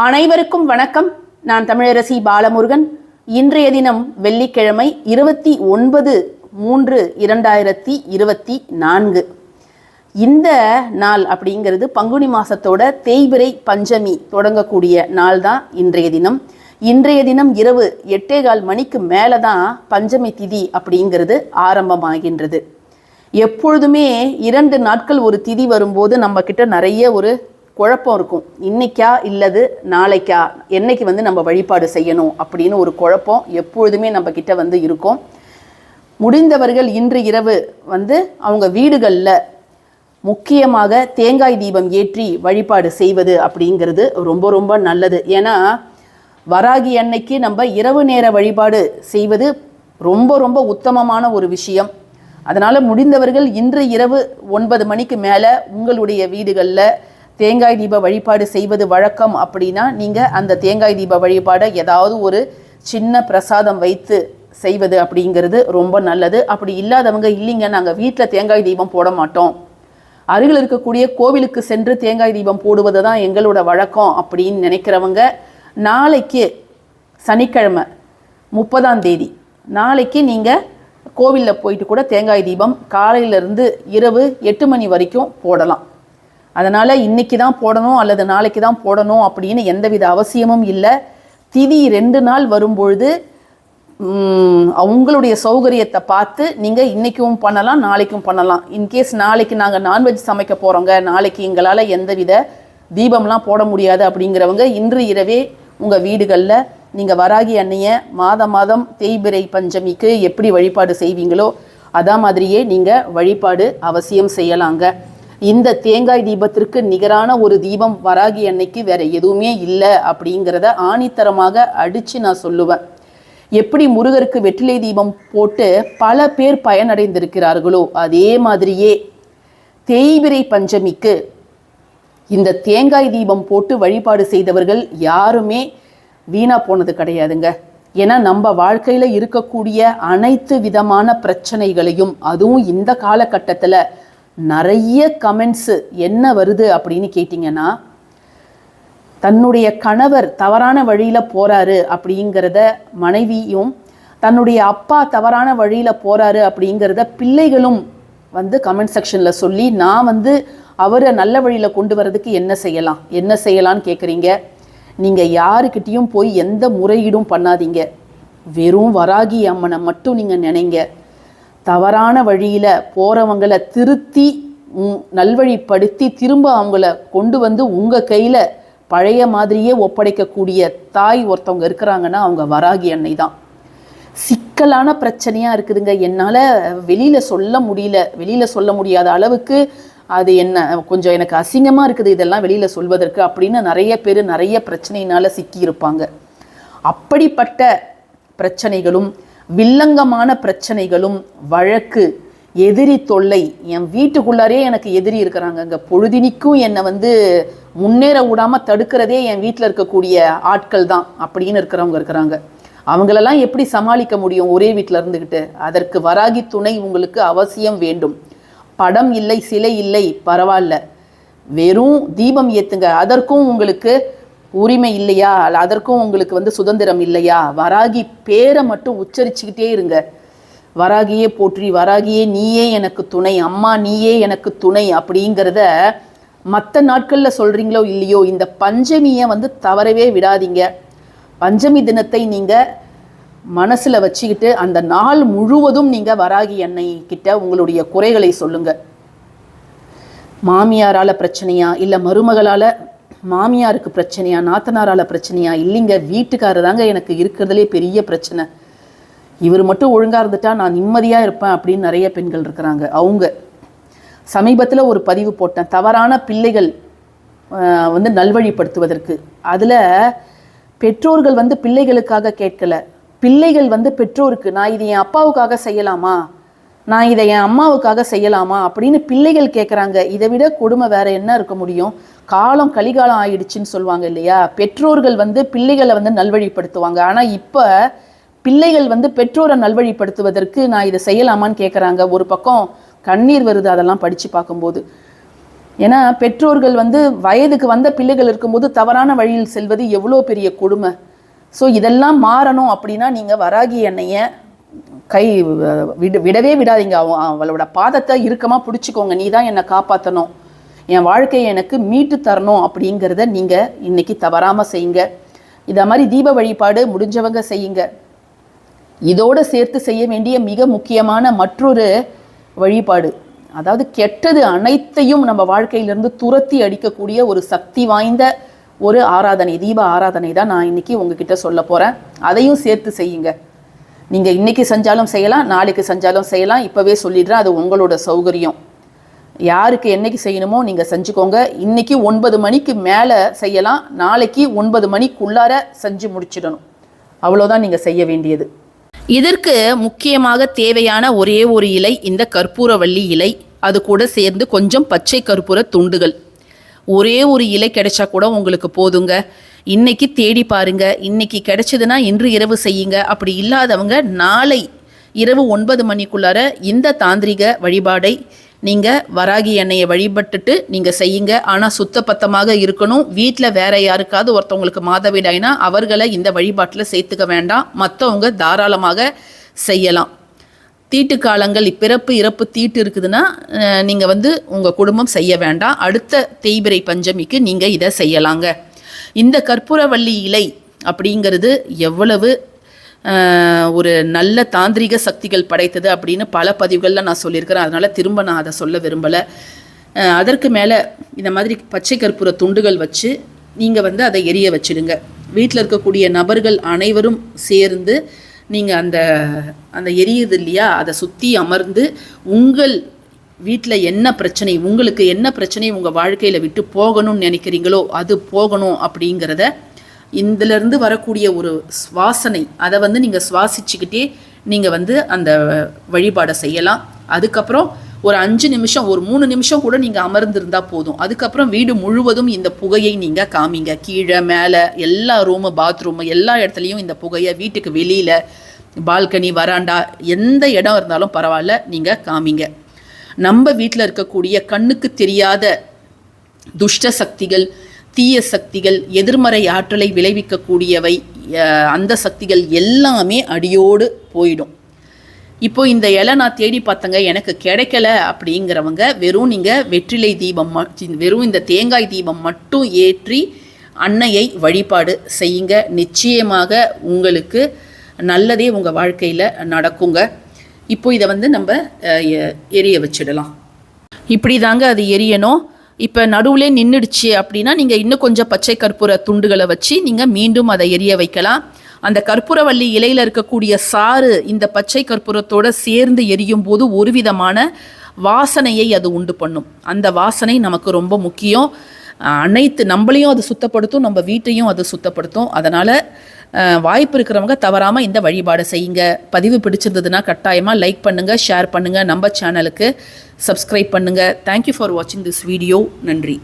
அனைவருக்கும் வணக்கம். நான் தமிழரசி பாலமுருகன். இன்றைய தினம் வெள்ளிக்கிழமை இருபத்தி ஒன்பது மூன்று இரண்டாயிரத்தி இருபத்தி நான்கு. இந்த நாள் அப்படிங்கிறது பங்குனி மாசத்தோட தேய்பிரை பஞ்சமி தொடங்கக்கூடிய நாள் தான் இன்றைய தினம். இன்றைய தினம் இரவு எட்டே கால் மணிக்கு மேலே தான் பஞ்சமி திதி அப்படிங்கிறது ஆரம்பமாகின்றது. எப்பொழுதுமே இரண்டு நாட்கள் ஒரு திதி வரும்போது நம்ம கிட்ட நிறைய ஒரு குழப்பம் இருக்கும். இன்னைக்கா இல்லது நாளைக்கா? என்னைக்கு வந்து நம்ம வழிபாடு செய்யணும்? அப்படின்னு ஒரு குழப்பம் எப்பொழுதுமே நம்ம கிட்ட வந்து இருக்கும். முடிந்தவர்கள் இன்று இரவு வந்து அவங்க வீடுகளில் முக்கியமாக தேங்காய் தீபம் ஏற்றி வழிபாடு செய்வது அப்படிங்கிறது ரொம்ப ரொம்ப நல்லது. ஏன்னா வராகி அன்னைக்கு நம்ம இரவு நேர வழிபாடு செய்வது ரொம்ப ரொம்ப உத்தமமான ஒரு விஷயம். அதனால் முடிந்தவர்கள் இன்று இரவு ஒன்பது மணிக்கு மேலே உங்களுடைய வீடுகளில் தேங்காய் தீப வழிபாடு செய்வது வழக்கம் அப்படின்னா நீங்கள் அந்த தேங்காய் தீப வழிபாடை ஏதாவது ஒரு சின்ன பிரசாதம் வைத்து செய்வது அப்படிங்கிறது ரொம்ப நல்லது. அப்படி இல்லாதவங்க இல்லைங்க நாங்கள் வீட்டில் தேங்காய் தீபம் போட மாட்டோம். அருகில் இருக்கக்கூடிய கோவிலுக்கு சென்று தேங்காய் தீபம் போடுவது தான் எங்களோட வழக்கம் அப்படின்னு நினைக்கிறவங்க நாளைக்கு சனிக்கிழமை முப்பதாம் தேதி நாளைக்கு நீங்கள் கோவிலில் போயிட்டு கூட தேங்காய் தீபம் காலையிலேருந்து இரவு எட்டு மணி வரைக்கும் போடலாம். அதனால் இன்னைக்கு தான் போடணும் அல்லது நாளைக்கு தான் போடணும் அப்படின்னு எந்தவித அவசியமும் இல்லை. திதி ரெண்டு நாள் வரும்பொழுது அவங்களுடைய சௌகரியத்தை பார்த்து நீங்கள் இன்றைக்கும் பண்ணலாம் நாளைக்கும் பண்ணலாம். இன்கேஸ் நாளைக்கு நாங்கள் நான்வெஜ் சமைக்க போகிறோங்க நாளைக்கு எங்களால் எந்தவித தீபம்லாம் போட முடியாது அப்படிங்கிறவங்க இன்று இரவே உங்கள் வீடுகளில் நீங்கள் வராகி அன்னைய மாதம் மாதம் தேய்பிறை பஞ்சமிக்கு எப்படி வழிபாடு செய்வீங்களோ அதா மாதிரியே நீங்கள் வழிபாடு அவசியம் செய்யலாங்க. இந்த தேங்காய் தீபத்திற்கு நிகரான ஒரு தீபம் வராகி அன்னைக்கு வேற எதுவுமே இல்லை அப்படிங்கிறத ஆணித்தரமாக அடித்து நான் சொல்லுவேன். எப்படி முருகருக்கு வெற்றிலை தீபம் போட்டு பல பேர் பயனடைந்திருக்கிறார்களோ அதே மாதிரியே தேய்பிறை பஞ்சமிக்கு இந்த தேங்காய் தீபம் போட்டு வழிபாடு செய்தவர்கள் யாருமே வீணா போனது கிடையாதுங்க. ஏன்னா நம்ம வாழ்க்கையில் இருக்கக்கூடிய அனைத்து விதமான பிரச்சனைகளையும் அதுவும் இந்த காலகட்டத்தில் நிறைய கமெண்ட்ஸு என்ன வருது அப்படின்னு கேட்டிங்கன்னா தன்னுடைய கணவர் தவறான வழியில் போகிறாரு அப்படிங்கிறத மனைவியும் தன்னுடைய அப்பா தவறான வழியில் போகிறாரு அப்படிங்கிறத பிள்ளைகளும் வந்து கமெண்ட் செக்ஷனில் சொல்லி நான் வந்து அவரை நல்ல வழியில் கொண்டு வரதுக்கு என்ன செய்யலாம்? என்ன செய்யலான்னு கேட்குறீங்க நீங்கள் யாருக்கிட்டேயும் போய் எந்த முறையீடும் பண்ணாதீங்க. வெறும் வராகி அம்மனை மட்டும் நீங்கள் நினைங்க. தவறான வழியில் போகிறவங்கள திருத்தி நல்வழிப்படுத்தி திரும்ப அவங்கள கொண்டு வந்து உங்கள் கையில் பழைய மாதிரியே ஒப்படைக்கக்கூடிய தாய் ஒருத்தவங்க இருக்கிறாங்கன்னா அவங்க வராகி அன்னை தான். சிக்கலான பிரச்சனையாக இருக்குதுங்க. என்னால் வெளியில் சொல்ல முடியல. வெளியில் சொல்ல முடியாத அளவுக்கு அது என்ன கொஞ்சம் எனக்கு அசிங்கமாக இருக்குது இதெல்லாம் வெளியில் சொல்வதற்கு அப்படின்னு நிறைய பேர் நிறைய பிரச்சனையினால் சிக்கியிருப்பாங்க. அப்படிப்பட்ட பிரச்சனைகளும் வில்லங்கமான பிரச்சனைகளும் வழக்கு எதிரி தொல்லை. என் வீட்டுக்குள்ளாரே எனக்கு எதிரி இருக்கிறாங்கங்க. பொழுதினிக்கும் என்னை வந்து முன்னேற விடாமல் தடுக்கிறதே என் வீட்டில் இருக்கக்கூடிய ஆட்கள் தான் அப்படின்னு இருக்கிறவங்க இருக்கிறாங்க. அவங்களெல்லாம் எப்படி சமாளிக்க முடியும் ஒரே வீட்டில் இருந்துக்கிட்டு அதற்கு வராகி துணை உங்களுக்கு அவசியம் வேண்டும். படம் இல்லை சிலை இல்லை பரவாயில்ல. வெறும் தீபம் ஏற்றுங்க அதற்கும் உங்களுக்கு உரிமை இல்லையா? அதற்கும் உங்களுக்கு வந்து சுதந்திரம் இல்லையா? வராகி பேரை மட்டும் உச்சரிச்சுக்கிட்டே இருங்க. வராகியே போற்றி வராகியே நீயே எனக்கு துணை அம்மா நீயே எனக்கு துணை அப்படிங்கிறத மற்ற நாட்களில் சொல்கிறீங்களோ இல்லையோ இந்த பஞ்சமியை வந்து தவறவே விடாதீங்க. பஞ்சமி தினத்தை நீங்கள் மனசில் வச்சுக்கிட்டு அந்த நாள் முழுவதும் நீங்கள் வராகி அன்னை கிட்ட உங்களுடைய குறைகளை சொல்லுங்கள் மாமியாரால் பிரச்சனையா? இல்லை மருமகளால் மாமியாருக்கு பிரச்சனையா நாத்தனாரால் பிரச்சனையா இல்லைங்க வீட்டுக்காரர் தாங்க எனக்கு இருக்கிறதுலே பெரிய பிரச்சனை. இவர் மட்டும் ஒழுங்காக இருந்துட்டா நான் நிம்மதியாக இருப்பேன் அப்படின்னு நிறைய பெண்கள் இருக்கிறாங்க. அவங்க சமீபத்தில் ஒரு பதிவு போட்டேன். தவறான பிள்ளைகள் வந்து நல்வழிப்படுத்துவதற்கு. அதில் பெற்றோர்கள் வந்து பிள்ளைகளுக்காக கேட்கல. பிள்ளைகள் வந்து பெற்றோருக்கு நான் இது என் அப்பாவுக்காக செய்யலாமா? நான் இதை என் அம்மாவுக்காக செய்யலாமா அப்படின்னு பிள்ளைகள் கேட்குறாங்க இதை விட கொடுமை வேற என்ன இருக்க முடியும்? காலம் கலிகாலம் ஆயிடுச்சுன்னு சொல்லுவாங்க இல்லையா? பெற்றோர்கள் வந்து பிள்ளைகளை வந்து நல்வழிப்படுத்துவாங்க. ஆனால் இப்போ பிள்ளைகள் வந்து பெற்றோரை நல்வழிப்படுத்துவதற்கு நான் இதை செய்யலாமான்னு கேட்குறாங்க ஒரு பக்கம் கண்ணீர் வருது அதெல்லாம் படித்து பார்க்கும்போது. ஏன்னா பெற்றோர்கள் வந்து வயதுக்கு வந்த பிள்ளைகள் இருக்கும்போது தவறான வழியில் செல்வது எவ்வளோ பெரிய கொடுமை. ஸோ இதெல்லாம் மாறணும் அப்படின்னா நீங்கள் வராகி எண்ணெயை கை விட விடவே விடாதீங்க. அவளோட பாதத்தை இறுக்கமாக பிடிச்சிக்கோங்க. நீ தான் என்னை காப்பாற்றணும் என் வாழ்க்கையை எனக்கு மீட்டு தரணும் அப்படிங்கிறத நீங்கள் இன்னைக்கு தவறாமல் செய்யுங்க. இதை மாதிரி தீப வழிபாடு முடிஞ்சவங்க செய்யுங்க. இதோடு சேர்த்து செய்ய வேண்டிய மிக முக்கியமான மற்றொரு வழிபாடு. அதாவது கெட்டது அனைத்தையும் நம்ம வாழ்க்கையிலிருந்து துரத்தி அடிக்கக்கூடிய ஒரு சக்தி வாய்ந்த ஒரு ஆராதனை தீப ஆராதனை தான் நான் இன்னைக்கு உங்ககிட்ட சொல்ல போகிறேன் அதையும் சேர்த்து செய்யுங்க. நீங்கள் இன்னைக்கு செஞ்சாலும் செய்யலாம் நாளைக்கு செஞ்சாலும் செய்யலாம். இப்போவே சொல்லிடுறேன் அது உங்களோட சௌகரியம். யாருக்கு என்னைக்கு செய்யணுமோ நீங்கள் செஞ்சுக்கோங்க. இன்னைக்கு ஒன்பது மணிக்கு மேலே செய்யலாம் நாளைக்கு ஒன்பது மணிக்குள்ளார செஞ்சு முடிச்சிடணும். அவ்வளோதான் நீங்கள் செய்ய வேண்டியது. இதற்கு முக்கியமாக தேவையான ஒரே ஒரு இலை இந்த கற்பூரவள்ளி இலை. அது கூட சேர்ந்து கொஞ்சம் பச்சை கற்பூர துண்டுகள். ஒரே ஒரு இலை கிடைச்சா கூட உங்களுக்கு போதுங்க. இன்னைக்கு தேடி பாருங்க. இன்னைக்கு கிடைச்சதுன்னா இன்று இரவு செய்யுங்க. அப்படி இல்லாதவங்க நாளை இரவு ஒன்பது மணிக்குள்ளார இந்த தாந்திரிக வழிபாடை நீங்கள் வராகி எண்ணெயை வழிபட்டுட்டு நீங்கள் செய்யுங்க. ஆனால் சுத்தபத்தமாக இருக்கணும். வீட்டில் வேற யாருக்காவது ஒருத்தவங்களுக்கு மாதவிடாய்னா அவர்களை இந்த வழிபாட்டில் சேர்த்துக்க வேண்டாம். மற்றவங்க தாராளமாக செய்யலாம். தீட்டு காலங்கள் பிறப்பு இறப்பு தீட்டு இருக்குதுன்னா நீங்கள் வந்து உங்கள் குடும்பம் செய்ய வேண்டாம். அடுத்த தேய்பிரை பஞ்சமிக்கு நீங்கள் இதை செய்யலாங்க. இந்த கற்பூரவள்ளி இலை அப்படிங்கிறது எவ்வளவு ஒரு நல்ல தாந்திரிக சக்திகள் படைத்தது அப்படின்னு பல பதிவுகளில் நான் சொல்லியிருக்கிறேன். அதனால் திரும்ப நான் அதை சொல்ல விரும்பலை. அதற்கு மேலே இந்த மாதிரி பச்சை கற்பூர துண்டுகள் வச்சு நீங்கள் வந்து அதை எரிய வச்சிடுங்க. வீட்டில் இருக்கக்கூடிய நபர்கள் அனைவரும் சேர்ந்து நீங்கள் அந்த அந்த எரியுது இல்லையா? அதை சுற்றி அமர்ந்து உங்கள் வீட்டில் என்ன பிரச்சனை உங்களுக்கு என்ன பிரச்சனை உங்கள் வாழ்க்கையில் விட்டு போகணும்னு நினைக்கிறீங்களோ அது போகணும் அப்படிங்கிறத இதிலிருந்து வரக்கூடிய ஒரு சுவாசனை அதை வந்து நீங்கள் சுவாசிச்சுக்கிட்டே நீங்கள் வந்து அந்த வழிபாடை செய்யலாம். அதுக்கப்புறம் ஒரு அஞ்சு நிமிஷம் ஒரு மூணு நிமிஷம் கூட நீங்கள் அமர்ந்திருந்தா போதும். அதுக்கப்புறம் வீடு முழுவதும் இந்த புகையை நீங்கள் காமிங்க. கீழே மேலே எல்லா ரூமு பாத்ரூமு எல்லா இடத்துலையும் இந்த புகையை வீட்டுக்கு வெளியில் பால்கனி வராண்டா எந்த இடம் இருந்தாலும் பரவாயில்ல நீங்கள் காமிங்க. நம்ம வீட்டில் இருக்கக்கூடிய கண்ணுக்கு தெரியாத துஷ்ட சக்திகள் தீய சக்திகள் எதிர்மறை ஆற்றலை விளைவிக்கக்கூடியவை அந்த சக்திகள் எல்லாமே அடியோடு போயிடும். இப்போ இந்த இலை நான் தேடி பார்த்தங்க எனக்கு கிடைக்கல அப்படிங்கிறவங்க வெறும் நீங்கள் வெற்றிலை தீபம் வெறும் இந்த தேங்காய் தீபம் மட்டும் ஏற்றி அன்னையை வழிபாடு செய்யுங்க. நிச்சயமாக உங்களுக்கு நல்லதே உங்கள் வாழ்க்கையில் நடக்குங்க. இப்போ இதை வந்து நம்ம எரிய வச்சிடலாம். இப்படி தாங்க அது எரியணும். இப்போ நடுவுலே நின்றுடுச்சு அப்படின்னா நீங்கள் இன்னும் கொஞ்சம் பச்சை கற்பூர துண்டுகளை வச்சு நீங்கள் மீண்டும் அதை எரிய வைக்கலாம். அந்த கற்பூரவள்ளி இலையில் இருக்கக்கூடிய சாறு இந்த பச்சை கற்பூரத்தோட சேர்ந்து எரியும் போது ஒரு விதமான வாசனையை அது உண்டு பண்ணும். அந்த வாசனை நமக்கு ரொம்ப முக்கியம். அனைத்து நம்மளையும் அது சுத்தப்படுத்தும் நம்ம வீட்டையும் அது சுத்தப்படுத்தும். அதனால் வாய்ப்பு இருக்கிறவங்க தவறாமல் இந்த வழிபாடை செய்யுங்க. பதிவு பிடிச்சிருந்ததுன்னா கட்டாயமாக லைக் பண்ணுங்கள் ஷேர் பண்ணுங்கள் நம்ம சேனலுக்கு சப்ஸ்கிரைப் பண்ணுங்கள் தேங்க்யூ ஃபார் வாட்சிங் திஸ் வீடியோ நன்றி.